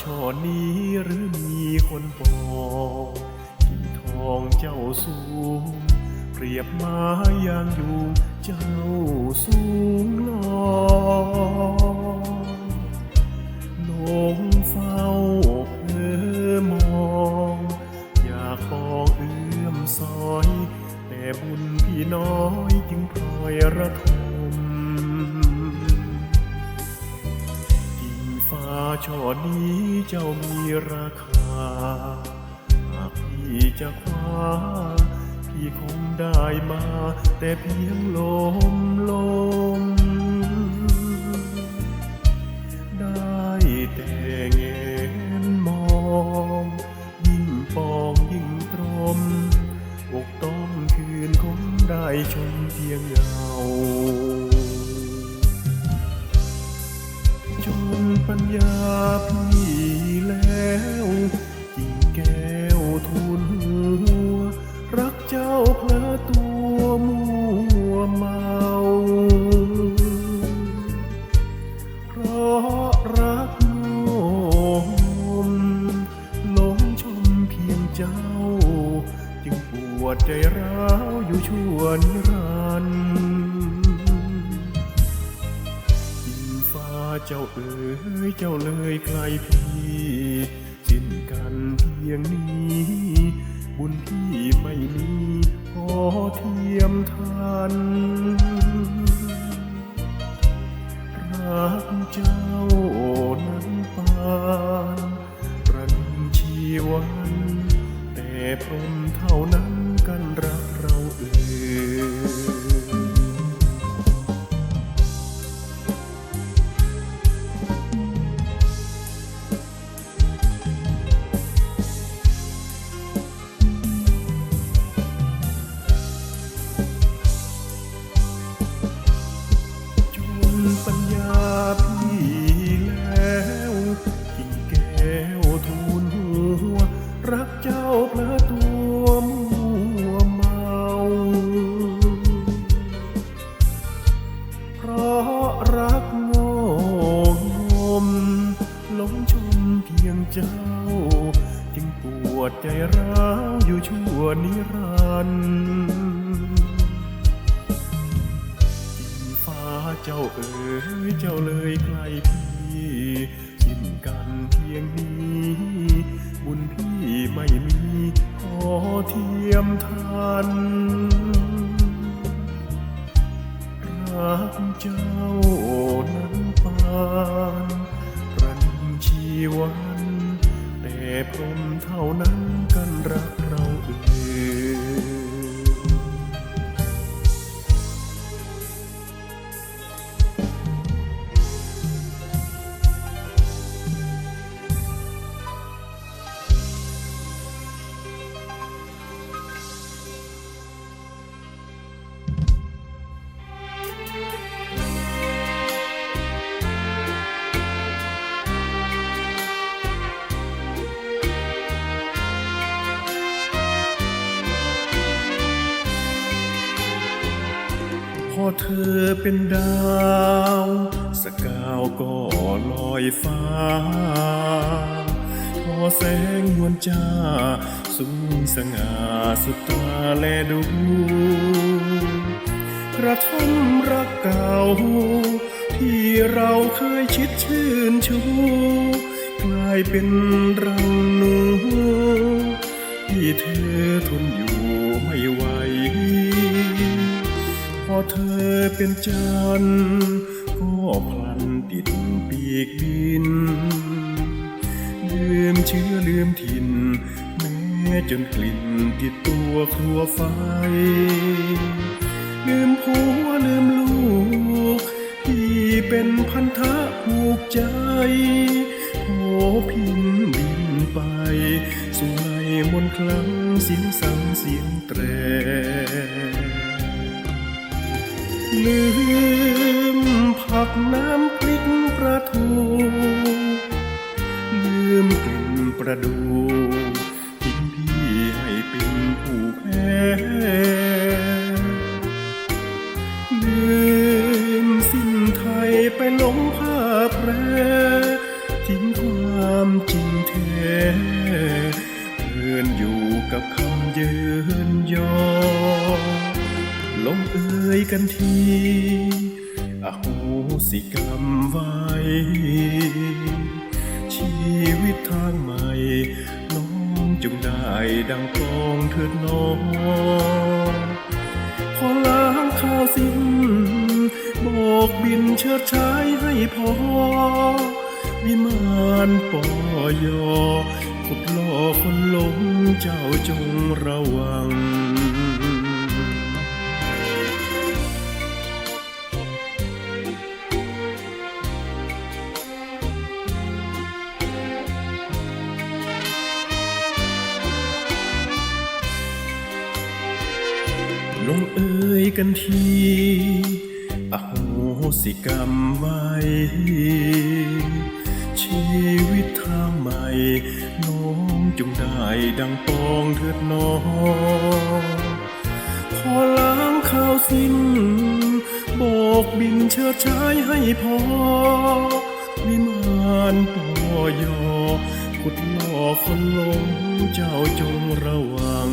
ช่อนี้หรือมีคนบอกกิ่ทองเจ้าสูง เปรียบไม้ยางยุงเจ้าสูงลอยลงเฝ้าเพื่อมอง อยากขอเอื้อมซอย แต่บุญพี่น้อยจึงพลอยระทม ช่อนี้เจ้ามีราคา หากพี่จะคว้า พี่คงได้มา แต่เพียงลมลม ได้แต่เงนมอง ยิ่งปองยิ่งตรมอกต้องคืนคงได้ชมเพียงเงา ญาพี่แล้วกิ่งแก้วทูลหัว รักเจ้าเพลอตัวมัวเมาเพราะรักโง่มหลงชมเพียงเจ้า จึงปวดใจร้าวอยู่ชั่วนิรันดร์ เจ้าเอ๋ยเจ้าเลยใครพี่สิ้นกันเพียงนี้ บุญที่ไม่มีพอเทียมทันรักเจ้า ปัญ เจ้าเอ๋ยเจ้าเลยไกลพี่สิ้นกันเพียงนี้ บุญพี่ไม่มีขอเทียมทันรักเจ้านั้นปานระนินชีวัน แต่พรมเท่านั้นกันรักเราเอ่ย เธอเป็นดาว สกาวก็ลอยฟ้า พอแสงนวลจ้า สูงสง่าสุดตาแลดูกระทำรักเก่า ที่เราเคยชิดชื่นชู กลายเป็นเราหนูที่เธอทนอยู่ เธอเป็นจันก็พลันติดปีกบิน ลืมเชื้อลืมถิ่น แม้จนกลิ่นติดตัวครัวไฟ ลืมผัวลืมลูก ที่เป็นพันธะผูกใจโอพินบินไป สู่ในมนคลังเสียงสังเสียงแตร ลืมผักน้ำพริกประทู ลืมกลิ่นประดูทิ้งพี่ให้เป็นผู้แพ้ลืมสิ้นไทยไปหลงผ้าแพรทิ้งความจริงแท้เพื่อนอยู่กับคำเยินยอ ลงเอ่ยกันทีอโหสิกรรมไว้ ชีวิตทางใหม่ น้องจงได้ดังปองเถิดน้องขอล้างข้าวสิ้นโบกบินเชิดชายให้พอ วิมานปอยอขุดล่อคนหลงเจ้าจงระวัง เอ่ยกันทีอโหสิกรรมไว้ ชีวิตทางใหม่ น้องจงได้ดังปองเถิดน้องขอล้างข้าวสิ้นโบกบินเชิดชายให้พอวิมานปอยอขุดล่อคนลงเจ้าจงระวัง